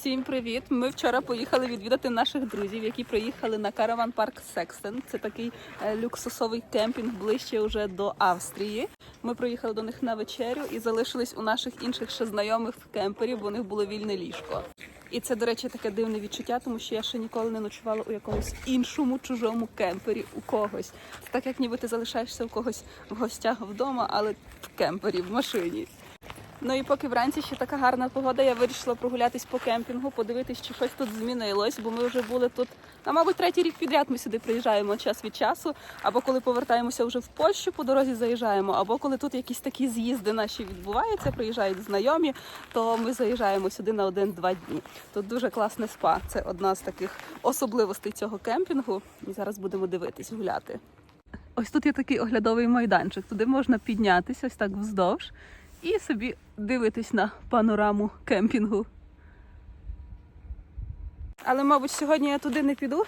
Всім привіт! Ми вчора поїхали відвідати наших друзів, які приїхали на караван парк Секстен. Це такий е, люксусовий кемпінг ближче вже до Австрії. Ми приїхали до них на вечерю і залишились у наших інших ще знайомих в кемпері, бо у них було вільне ліжко. І це, до речі, таке дивне відчуття, тому що я ще ніколи не ночувала у якомусь іншому чужому кемпері у когось. Так, як ніби ти залишаєшся у когось в гостях вдома, але в кемпері, в машині. Ну і поки вранці ще така гарна погода, я вирішила прогулятись по кемпінгу, подивитись, чи щось тут змінилось, бо ми вже були тут. А мабуть, третій рік підряд ми сюди приїжджаємо час від часу. Або коли повертаємося вже в Польщу, по дорозі заїжджаємо, або коли тут якісь такі з'їзди наші відбуваються, приїжджають знайомі, то ми заїжджаємо сюди на один-два дні. Тут дуже класне спа. Це одна з таких особливостей цього кемпінгу. І зараз будемо дивитись, гуляти. Ось тут є такий оглядовий майданчик. Туди можна піднятися ось так вздовж і собі дивитись на панораму кемпінгу. Але, мабуть, сьогодні я туди не піду.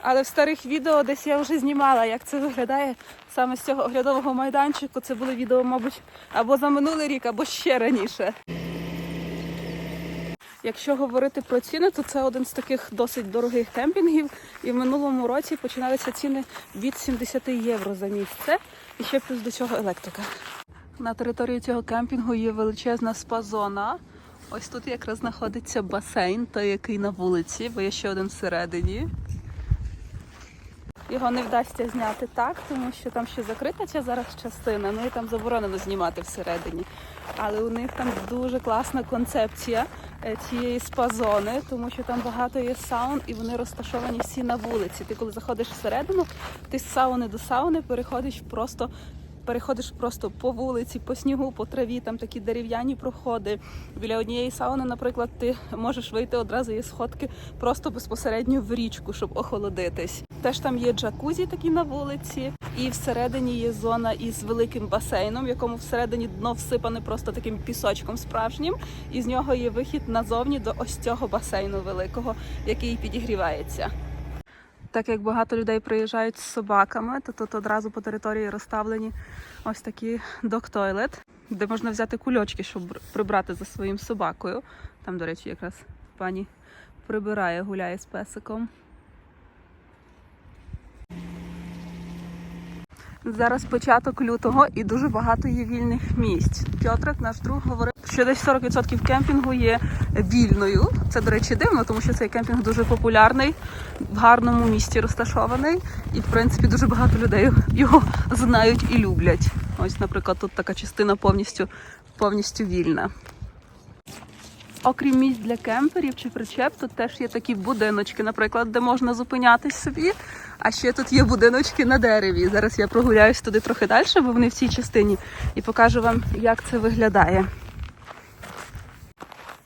Але в старих відео десь я вже знімала, як це виглядає саме з цього оглядового майданчику. Це були відео, мабуть, або за минулий рік, або ще раніше. Якщо говорити про ціни, то це один з таких досить дорогих кемпінгів. І в минулому році починалися ціни від 70 євро за місце. І ще плюс до цього електрика. На території цього кемпінгу є величезна спа-зона. Ось тут якраз знаходиться басейн, той який на вулиці, бо є ще один всередині. Його не вдасться зняти так, тому що там ще закрита ця зараз частина, ну і там заборонено знімати всередині. Але у них там дуже класна концепція е, цієї спа-зони, тому що там багато є саун і вони розташовані всі на вулиці. Ти коли заходиш всередину, ти з сауни до сауни переходиш просто. Переходиш просто по вулиці, по снігу, по траві, там такі дерев'яні проходи. Біля однієї сауни, наприклад, ти можеш вийти одразу є сходки просто безпосередньо в річку, щоб охолодитись. Теж там є джакузі такі на вулиці, і всередині є зона із великим басейном, в якому всередині дно всипане просто таким пісочком справжнім. І з нього є вихід назовні до ось цього басейну великого, який підігрівається. Так як багато людей приїжджають з собаками, то тут одразу по території розставлені ось такі док-тойлет, де можна взяти кульочки, щоб прибрати за своїм собакою. Там, до речі, якраз пані прибирає, гуляє з песиком. Зараз початок лютого і дуже багато є вільних місць. Пьотрик, наш друг, говорив, що десь 40% кемпінгу є вільною. Це, до речі, дивно, тому що цей кемпінг дуже популярний, в гарному місті розташований, і, в принципі, дуже багато людей його знають і люблять. Ось, наприклад, тут така частина повністю, повністю вільна. Окрім місць для кемперів чи причеп, тут теж є такі будиночки, наприклад, де можна зупинятись собі. А ще тут є будиночки на дереві. Зараз я прогуляюсь туди трохи далі, бо вони в цій частині, і покажу вам, як це виглядає.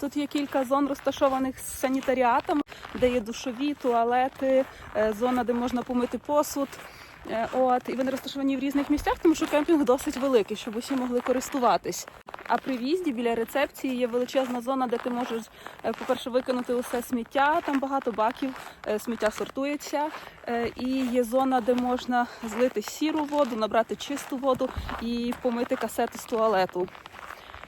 Тут є кілька зон розташованих з санітаріатом, де є душові, туалети, е, зона, де можна помити посуд. Е, От, і вони розташовані в різних місцях, тому що кемпінг досить великий, щоб усі могли користуватись. А при в'їзді біля рецепції є величезна зона, де ти можеш, е, по-перше, викинути усе сміття. Там багато баків, сміття сортується. І є зона, де можна злити сіру воду, набрати чисту воду і помити касети з туалету.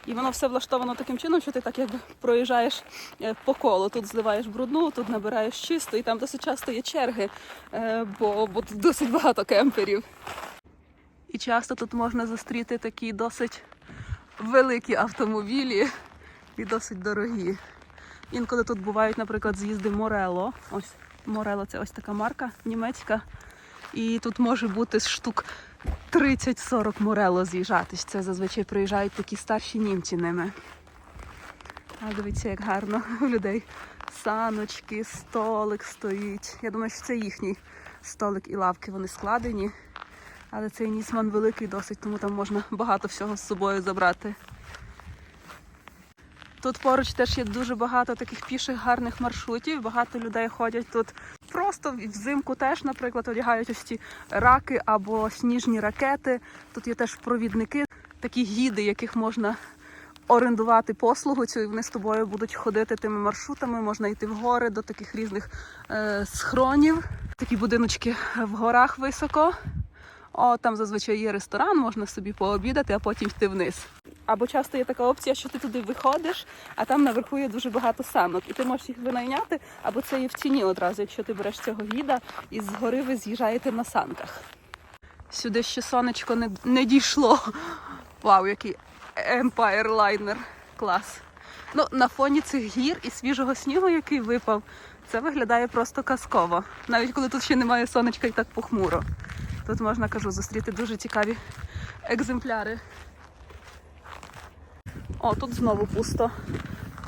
І воно все влаштовано таким чином, що ти так якби проїжджаєш е, по колу. Тут зливаєш брудну, тут набираєш чисто, і там досить часто є черги, е, бо, бо тут досить багато кемперів. І часто тут можна зустріти такі досить великі автомобілі і досить дорогі. Інколи тут бувають, наприклад, з'їзди Морело. Ось Морело це ось така марка німецька. І тут може бути штук 30-40 Морело з'їжджатись. Це зазвичай приїжджають такі старші німці ними. А дивіться, як гарно у людей. Саночки, столик стоїть. Я думаю, що це їхній столик і лавки, вони складені. Але цей нісман великий досить, тому там можна багато всього з собою забрати. Тут поруч теж є дуже багато таких піших гарних маршрутів. Багато людей ходять тут просто взимку теж, наприклад, одягають ось ці раки або сніжні ракети. Тут є теж провідники, такі гіди, яких можна орендувати послугу цю, і вони з тобою будуть ходити тими маршрутами. Можна йти в гори до таких різних е, схронів. Такі будиночки в горах високо. О, там зазвичай є ресторан, можна собі пообідати, а потім йти вниз. Або часто є така опція, що ти туди виходиш, а там наверху є дуже багато санок. І ти можеш їх винайняти, або це є в ціні одразу, якщо ти береш цього гіда, і згори ви з'їжджаєте на санках. Сюди ще сонечко не, не дійшло. Вау, який Empire Liner. Клас. Ну, на фоні цих гір і свіжого снігу, який випав, це виглядає просто казково. Навіть коли тут ще немає сонечка і так похмуро. Тут можна, кажу, зустріти дуже цікаві екземпляри. О, тут знову пусто.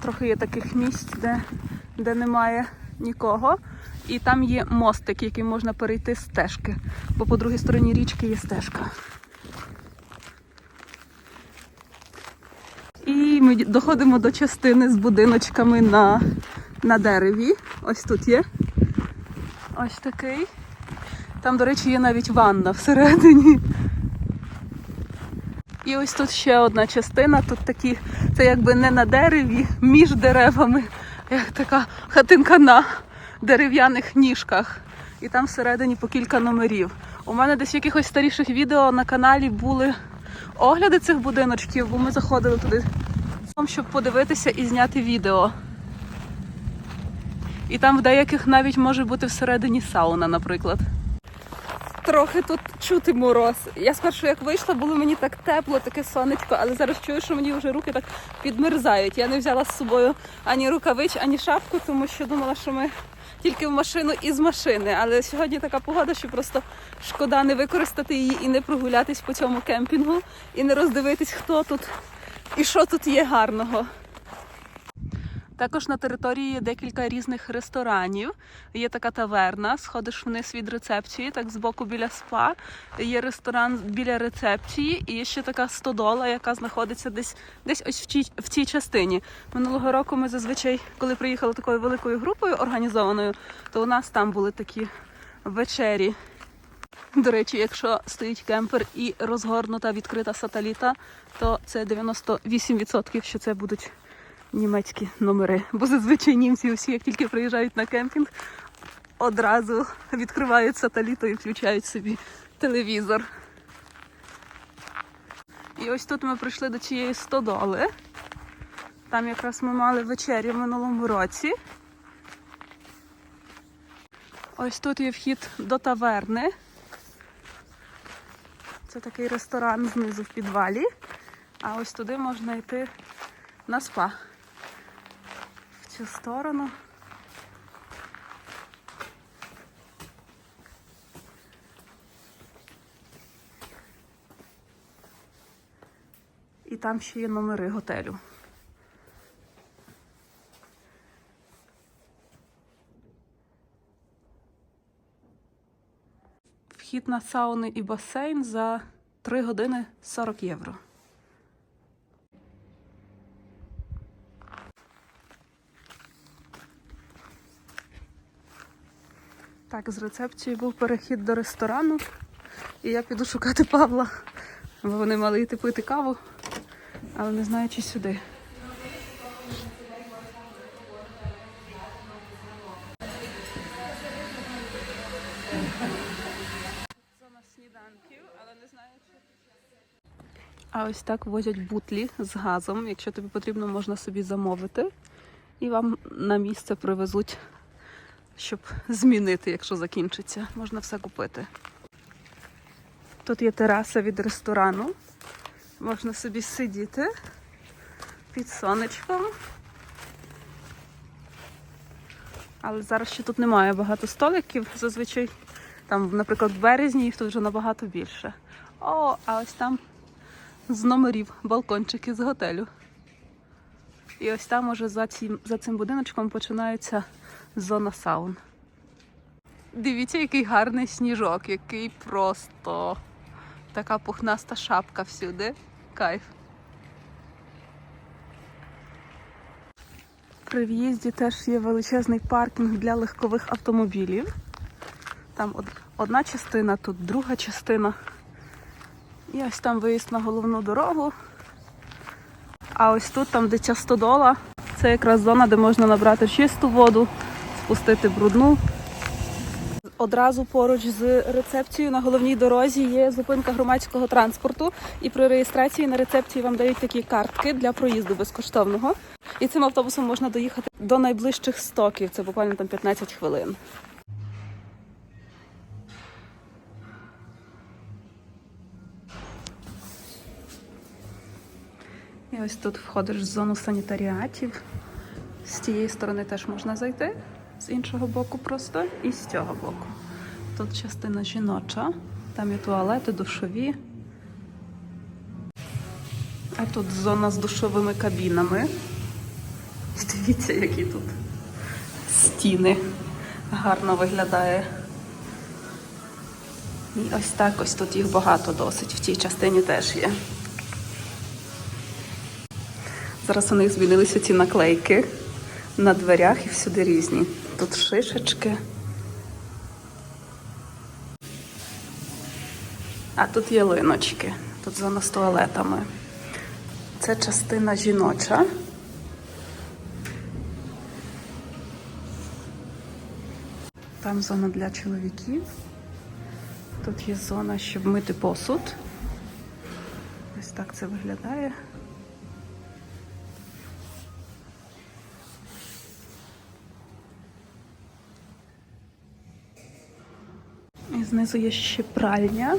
Трохи є таких місць, де, де немає нікого. І там є мостик, який можна перейти з стежки, бо по другій стороні річки є стежка. І ми доходимо до частини з будиночками на, на дереві. Ось тут є. Ось такий. Там, до речі, є навіть ванна всередині. І ось тут ще одна частина. Тут такі, це якби не на дереві, між деревами, як така хатинка на дерев'яних ніжках. І там всередині по кілька номерів. У мене десь в якихось старіших відео на каналі були огляди цих будиночків, бо ми заходили туди, щоб подивитися і зняти відео. І там в деяких навіть може бути всередині сауна, наприклад. Трохи тут чути мороз. Я спершу як вийшла, було мені так тепло, таке сонечко, але зараз чую, що мені вже руки так підмерзають. Я не взяла з собою ані рукавич, ані шапку, тому що думала, що ми тільки в машину і з машини. Але сьогодні така погода, що просто шкода не використати її і не прогулятись по цьому кемпінгу, і не роздивитись, хто тут і що тут є гарного. Також на території декілька різних ресторанів. Є така таверна, сходиш вниз від рецепції, так збоку біля спа. Є ресторан біля рецепції, і ще така стодола, яка знаходиться десь десь ось в цій, в цій частині. Минулого року ми зазвичай, коли приїхали такою великою групою організованою, то у нас там були такі вечері. До речі, якщо стоїть кемпер і розгорнута відкрита сателіта, то це 98% що це будуть німецькі номери. Бо зазвичай німці всі, як тільки приїжджають на кемпінг, одразу відкривають сателіту і включають собі телевізор. І ось тут ми прийшли до цієї стодоли. Там якраз ми мали вечерю в минулому році. Ось тут є вхід до таверни. Це такий ресторан знизу в підвалі. А ось туди можна йти на спа. Цю сторону. І там ще є номери готелю. Вхід на сауни і басейн за 3 години 40 євро. Так, з рецепції був перехід до ресторану, і я піду шукати Павла, бо вони мали йти пити каву, але не знаю, чи сюди. Зона сніданків, але не знаю, чи. А ось так возять бутлі з газом. Якщо тобі потрібно, можна собі замовити. І вам на місце привезуть, щоб змінити, якщо закінчиться. Можна все купити. Тут є тераса від ресторану. Можна собі сидіти під сонечком. Але зараз ще тут немає багато столиків. Зазвичай там, наприклад, в березні їх тут вже набагато більше. О, а ось там з номерів балкончики з готелю. І ось там уже за цим, за цим будиночком починається зона саун. Дивіться, який гарний сніжок, який просто така пухнаста шапка всюди. Кайф. При в'їзді теж є величезний паркінг для легкових автомобілів. Там од- одна частина, тут друга частина. І ось там виїзд на головну дорогу. А ось тут, там, де ця стодола, це якраз зона, де можна набрати чисту воду, спустити брудну. Одразу поруч з рецепцією на головній дорозі є зупинка громадського транспорту, і при реєстрації на рецепції вам дають такі картки для проїзду безкоштовного. І цим автобусом можна доїхати до найближчих стоків. Це буквально там 15 хвилин. І ось тут входиш в зону санітаріатів. З тієї сторони теж можна зайти, з іншого боку просто, і з цього боку. Тут частина жіноча, там є туалети, душові. А тут зона з душовими кабінами. Дивіться, які тут стіни. Гарно виглядає. І ось так ось тут їх багато досить. В тій частині теж є. Зараз у них змінилися ці наклейки на дверях і всюди різні. Тут шишечки. А тут ялиночки. Тут зона з туалетами. Це частина жіноча. Там зона для чоловіків. Тут є зона, щоб мити посуд. Ось так це виглядає. І знизу є ще пральня.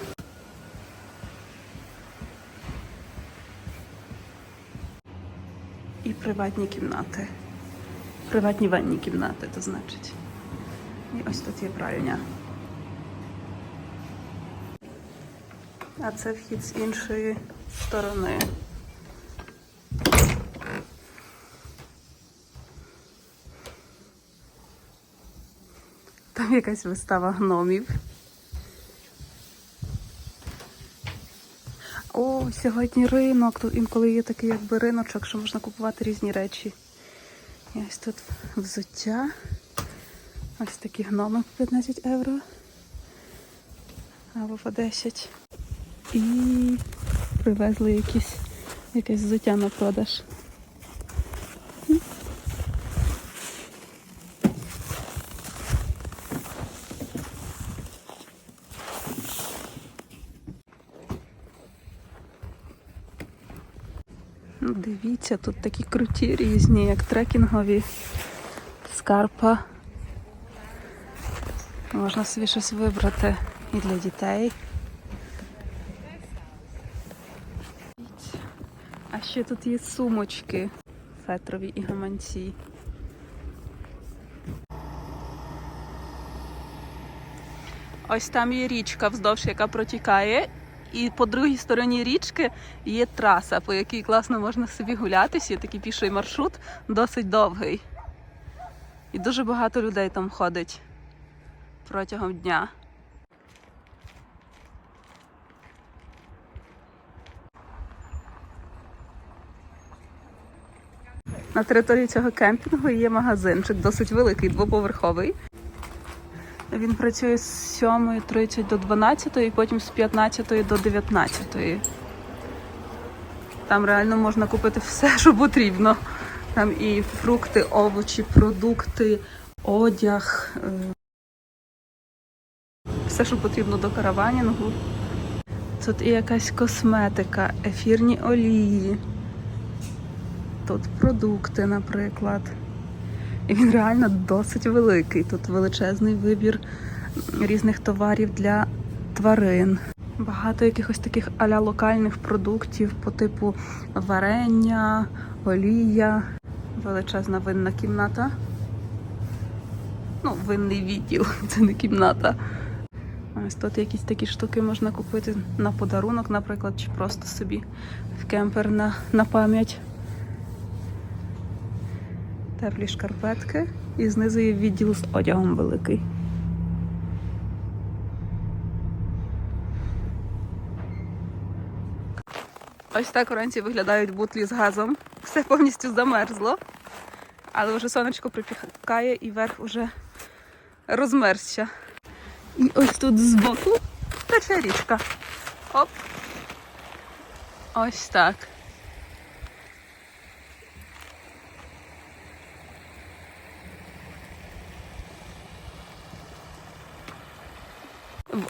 І приватні кімнати. Приватні ванні кімнати, то значить. І ось тут є пральня. А це вхід з іншої сторони. Там якась вистава гномів. О, сьогодні ринок. Тут інколи є такий якби риночок, що можна купувати різні речі. Ось тут взуття. Ось такі гноми по 15 євро. Або по 10. І привезли якісь, якесь взуття на продаж. Ну, Дивіться, тут такі круті різні, як трекінгові скарпа. Можна собі щось вибрати і для дітей. А ще тут є сумочки фетрові і гаманці. Ось там є річка вздовж, яка протікає. І по другій стороні річки є траса, по якій класно можна собі гулятися. Є такий піший маршрут, досить довгий. І дуже багато людей там ходить протягом дня. На території цього кемпінгу є магазинчик, досить великий, двоповерховий. Він працює з 7.30 до 12 і потім з 15 до 19. Там реально можна купити все, що потрібно. Там і фрукти, овочі, продукти, одяг. е, Все, що потрібно до караванінгу. Тут і якась косметика, ефірні олії. Тут продукти, наприклад. Він реально досить великий. Тут величезний вибір різних товарів для тварин. Багато якихось таких аля локальних продуктів по типу варення, олія, величезна винна кімната. Ну, винний відділ, це не кімната. Ось тут якісь такі штуки можна купити на подарунок, наприклад, чи просто собі в кемпер на, на пам'ять. Теплі шкарпетки і знизу є відділ з одягом великий. Ось так вранці виглядають бутлі з газом. Все повністю замерзло, але вже сонечко припікає і верх уже розмерзся. І ось тут збоку тече річка. Оп. Ось так.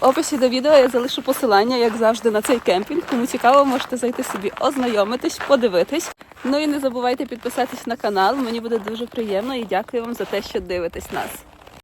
Описі до відео я залишу посилання, як завжди, на цей кемпінг. Кому цікаво, можете зайти собі, ознайомитись, подивитись. Ну і не забувайте підписатись на канал. Мені буде дуже приємно і дякую вам за те, що дивитесь нас.